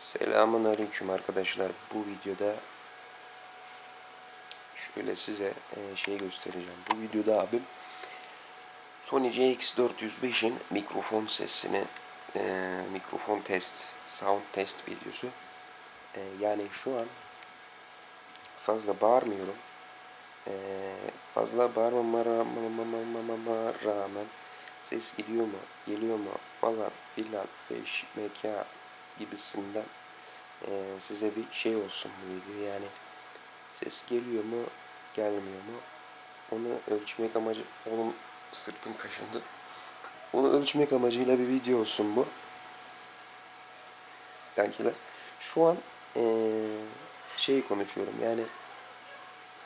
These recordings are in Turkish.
Selamun Aleyküm arkadaşlar. Bu videoda şöyle size e, şey göstereceğim. Bu videoda abim Sony CX405'in mikrofon sesini e, mikrofon test, sound test videosu. E, yani şu an fazla bağırmıyorum. Fazla bağırmama rağmen, ses gidiyor mu, geliyor mu falan filan beş meka gibisinden e, size bir şey olsun bu video. Yani ses geliyor mu gelmiyor mu? Onu ölçmek amacı oğlum sırtım kaşındı. Onu ölçmek amacıyla bir video olsun bu. Kankiler şu an e, şey konuşuyorum. Yani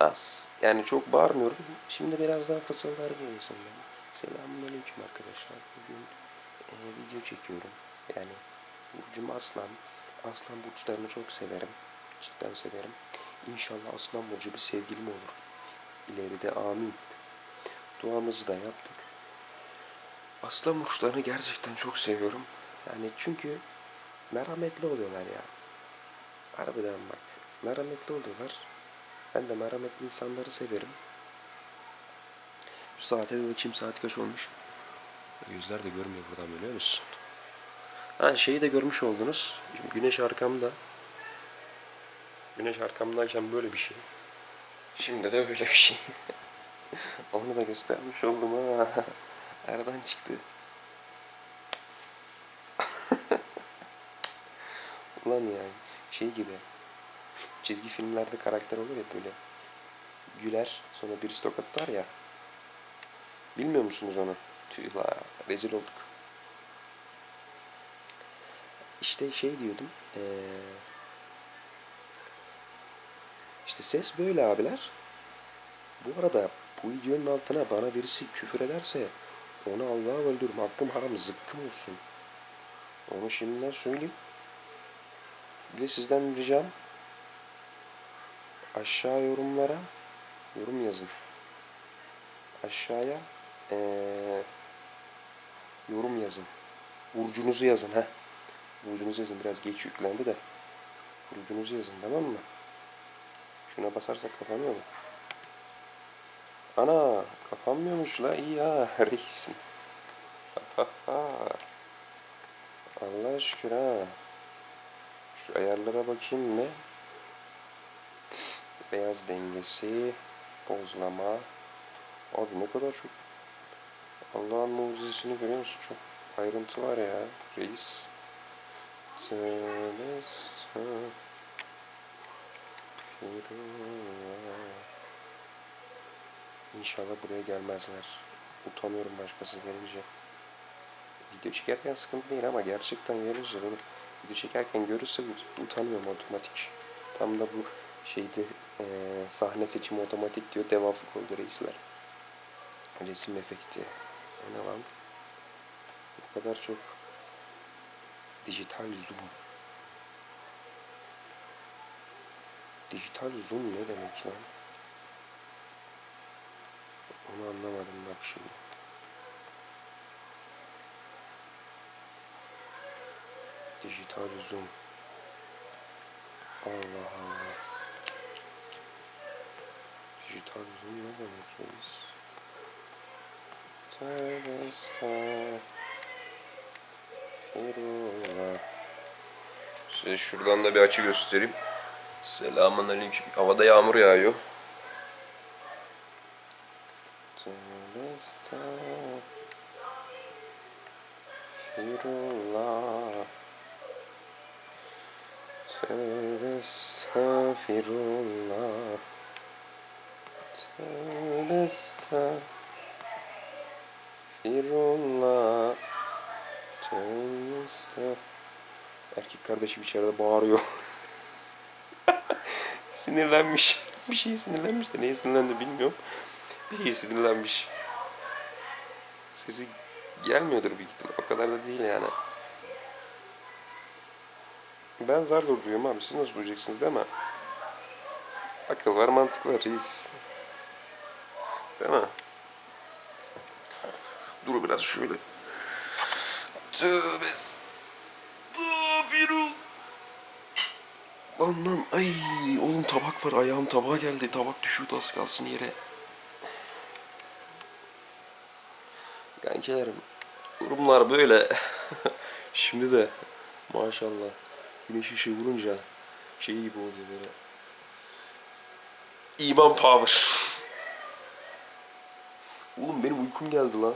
az. Yani çok bağırmıyorum. Şimdi biraz daha fısıldar gibi sanırım Selamünaleyküm arkadaşlar. Bugün e, video çekiyorum. Yani burcum aslan. Aslan burçlarını çok severim. Cidden severim. İnşallah aslan burcu bir sevgilim olur. İleride amin. Duamızı da yaptık. Aslan burçlarını gerçekten çok seviyorum. Yani çünkü merhametli oluyorlar ya. Harbiden bak. Merhametli oluyorlar. Ben de merhametli insanları severim. Şu saate bir bakayım saat kaç olmuş. Gözler de görmüyor buradan biliyor musun? Ha şeyi de görmüş oldunuz. Şimdi güneş arkamda. Güneş arkamdayken böyle bir şey. Şimdi de böyle bir şey. Onu da göstermiş oldum ha. Nereden çıktı? Ulan yani şey gibi. Çizgi filmlerde karakter olur ya böyle. Güler sonra birisi tokatlar ya. Bilmiyor musunuz onu? Tüh la rezil olduk. İşte şey diyordum. Ee, işte ses böyle abiler. Bu arada bu videonun altına bana birisi küfür ederse onu Allah'a öldürürüm. Hakkım haram zıkkım olsun. Onu şimdiden söyleyeyim. Bir de sizden ricam aşağı yorumlara yorum yazın. Aşağıya ee, yorum yazın. Burcunuzu yazın ha. Burcunuzu yazın. Biraz geç yüklendi de. Burcunuzu yazın tamam mı? Şuna basarsak kapanıyor mu? Ana kapanmıyormuş la iyi ha reisim. Allah şükür ha. Şu ayarlara bakayım mı? Beyaz dengesi, bozlama. Abi ne kadar çok Allah'ın mucizesini görüyor musun? Çok ayrıntı var ya reis. İnşallah buraya gelmezler. Utanıyorum başkası gelince. Video çekerken sıkıntı değil ama gerçekten gelince beni video çekerken görürse utanıyorum otomatik. Tam da bu şeyde e, sahne seçimi otomatik diyor devamlık oldu reisler. Resim efekti. O ne lan? Bu kadar çok dijital zoom. Dijital zoom ne demek lan? Onu anlamadım bak şimdi. Dijital zoom. Allah Allah. Dijital zoom ne demek? Tövbe estağfirullah. Size şuradan da bir açı göstereyim. Selamun aleyküm. Havada yağmur yağıyor. Estağfirullah. Tövbe estağfirullah. Tövbe estağfirullah. Tövbe. Erkek kardeşim içeride bağırıyor. sinirlenmiş. Bir şey sinirlenmiş de neye sinirlendi bilmiyorum. Bir şey sinirlenmiş. Sesi gelmiyordur büyük ihtimal. O kadar da değil yani. Ben zar zor duyuyorum abi. Siz nasıl duyacaksınız değil mi? Akıl var, mantık var reis. Değil mi? Dur biraz şöyle. Tövbe. Estağfirullah. Lan lan ay oğlum tabak var ayağım tabağa geldi tabak düşüyordu az kalsın yere. Kankilerim durumlar böyle. Şimdi de maşallah güneş ışığı vurunca şey gibi oluyor böyle. İman power. Oğlum benim uykum geldi lan.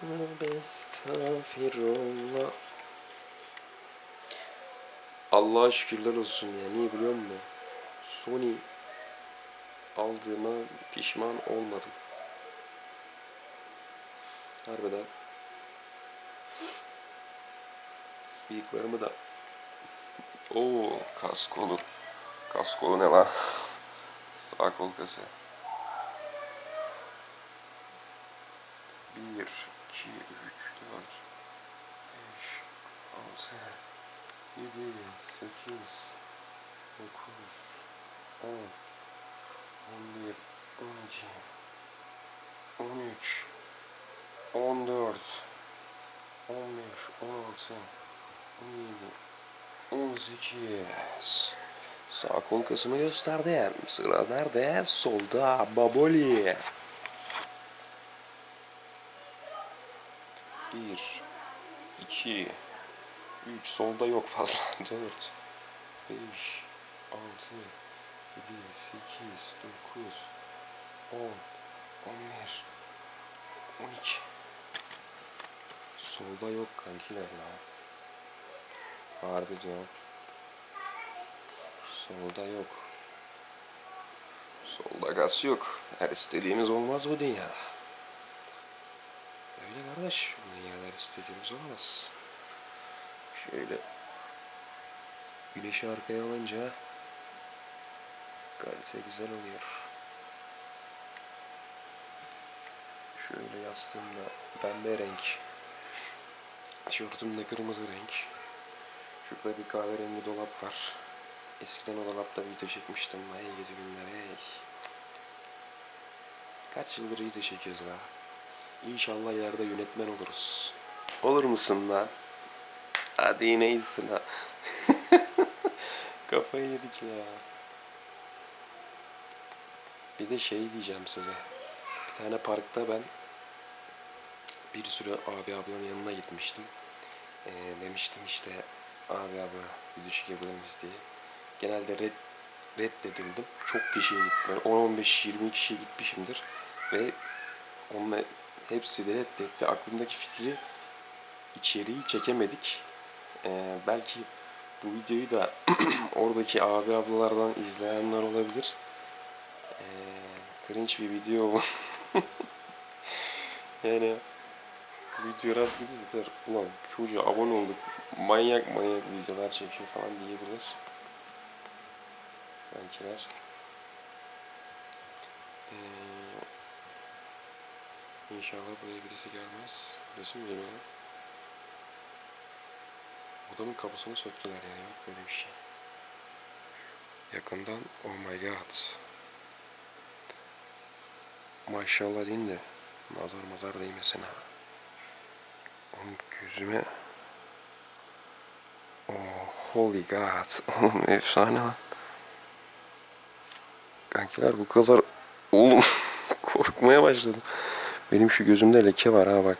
Tövbe estağfirullah. Allah'a şükürler olsun ya. Niye biliyor musun? Sony aldığıma pişman olmadım. Harbiden. Bıyıklarımı da Oo kas kolu. Kas kolu ne lan? Sağ kol kası. 1, 2, 3, 4, 5, 6, 7, 8, 9, 10, 11, 12, 13, 14, 15, 16, 17, 18. Sağ kol kasımı gösterdi. Sıra nerede? Solda. Baboli. Bir, iki, üç. Solda yok fazla. Dört, beş, altı, yedi, sekiz, dokuz, on, on bir, on iki. Solda yok kankiler ya. Harbi diyorum. Solda yok. Solda gaz yok. Her istediğimiz olmaz bu dünya. Öyle kardeş. Her istediğimiz olamaz. Şöyle güneşi arkaya alınca kalite güzel oluyor. Şöyle yastığımda pembe renk. Tişörtüm de kırmızı renk. Şurada bir kahverengi dolap var. Eskiden o dolapta video çekmiştim. Ay gidi günler ey. Kaç yıldır video çekiyoruz la. İnşallah ileride yönetmen oluruz. Olur musun lan? Hadi yine iyisin ha. Kafayı yedik ya. Bir de şey diyeceğim size. Bir tane parkta ben bir süre abi ablanın yanına gitmiştim. Ee, demiştim işte abi abla video çekebilir miyiz diye. Genelde red, reddedildim. Çok kişiye gittim. 10-15-20 kişiye gitmişimdir. Ve onunla hepsi de reddetti. Aklımdaki fikri içeriği çekemedik. Ee, belki bu videoyu da oradaki abi ablalardan izleyenler olabilir. Ee, cringe bir video bu. yani video rast gidizler. Ulan çocuğa abone olduk. Manyak manyak videolar çekiyor falan diyebilir. Belkiler. Ee, inşallah buraya birisi gelmez. Burası mı geliyor lan? Odamın kapısını söktüler ya. Yok böyle bir şey. Yakından oh my god. Maşallah deyin de nazar mazar değmesin ha. Oğlum gözüme Oh holy god. Oğlum efsane lan. Kankiler bu kadar oğlum korkmaya başladım. Benim şu gözümde leke var ha bak.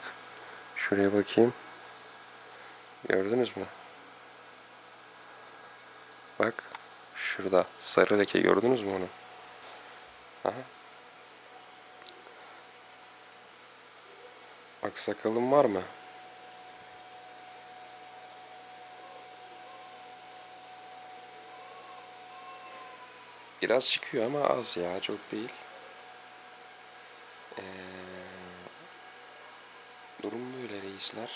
Şuraya bakayım. Gördünüz mü? Bak şurada sarı leke gördünüz mü onu? Aha. Bak sakalım var mı? Biraz çıkıyor ama az ya çok değil. Ee, durum böyle reisler.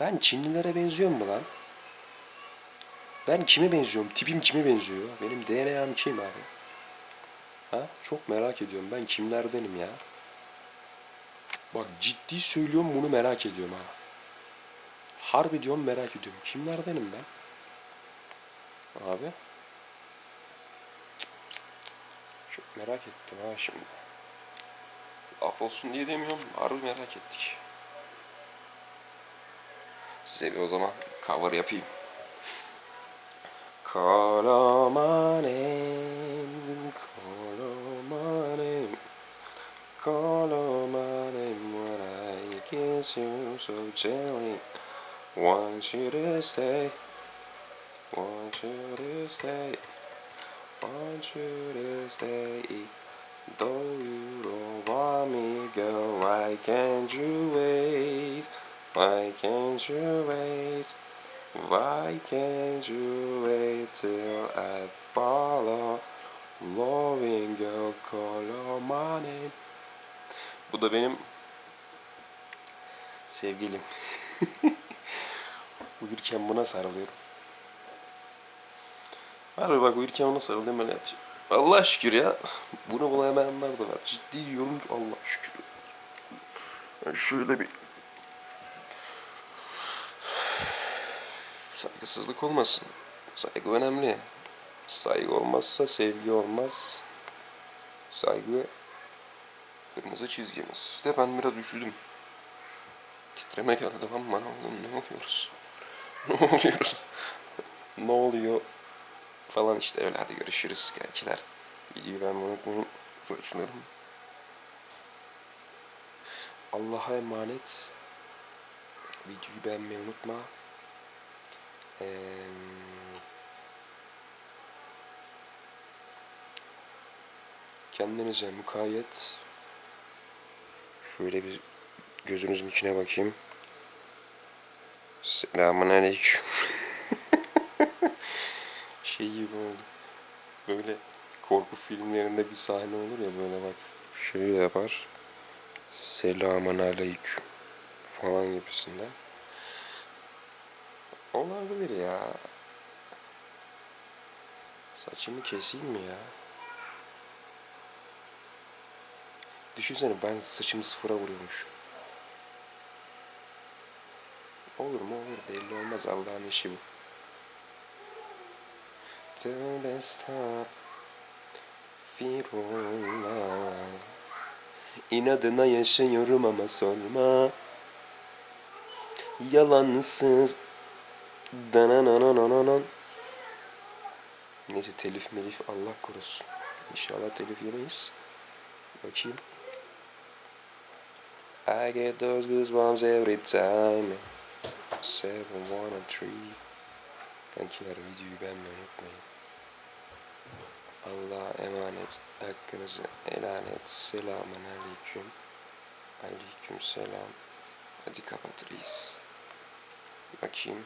Ben Çinlilere benziyor mu lan? Ben kime benziyorum? Tipim kime benziyor? Benim DNA'm kim abi? Ha? Çok merak ediyorum. Ben kimlerdenim ya? Bak ciddi söylüyorum bunu merak ediyorum ha. Harbi diyorum merak ediyorum. Kimlerdenim ben? Abi. Çok merak ettim ha şimdi. Laf olsun diye demiyorum. Harbi merak ettik. Size bir o zaman cover yapayım. Call on my name, call on my name, call on my name when I kiss you so gently. Want you to stay, want you to stay, want you to stay. Though you don't want me, girl, why can't you wait? Why can't you wait? Why can't you wait till I follow? Loving call on my name. Bu da benim sevgilim. uyurken buna sarılıyorum. Harbi bak uyurken ona sarılıyorum öyle yatıyorum. Allah şükür ya. Bunu bulamayanlar da var. Ciddi diyorum Allah şükür. Yani şöyle bir saygısızlık olmasın. Saygı önemli. Saygı olmazsa sevgi olmaz. Saygı kırmızı çizgimiz. De ben biraz üşüdüm. Titreme geldi lan bana oğlum ne oluyoruz? Ne oluyoruz? ne oluyor? Falan işte öyle hadi görüşürüz kankiler. Videoyu beğenmeyi unutmayın. Saçlarım. Allah'a emanet. Videoyu beğenmeyi unutma. Kendinize mukayyet. Şöyle bir gözünüzün içine bakayım. Selamun aleyküm. şey gibi oldu. Böyle korku filmlerinde bir sahne olur ya böyle bak. Şöyle yapar. Selamun aleyküm. Falan gibisinden. Olabilir ya. Saçımı keseyim mi ya? Düşünsene ben saçımı sıfıra vuruyormuş. Olur mu olur belli olmaz Allah'ın işi bu. Tövbe estağfirullah İnadına yaşıyorum ama sorma Yalansız Dananananan Neyse telif melif Allah korusun. İnşallah telif yemeyiz. Bakayım. I get those goosebumps every time. Seven, one, and three. Kankiler videoyu beğenmeyi unutmayın. Allah'a emanet. Hakkınızı helal et. Selamun aleyküm. Aleyküm selam. Hadi kapat reis. Bakayım.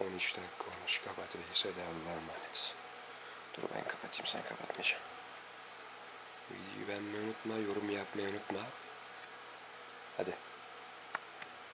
13 dakika olmuş. Kapat reis. Hadi Allah'a emanet. Dur ben kapatayım sen kapatmayacaksın. Videoyu beğenmeyi unutma. Yorum yapmayı unutma. Hadi.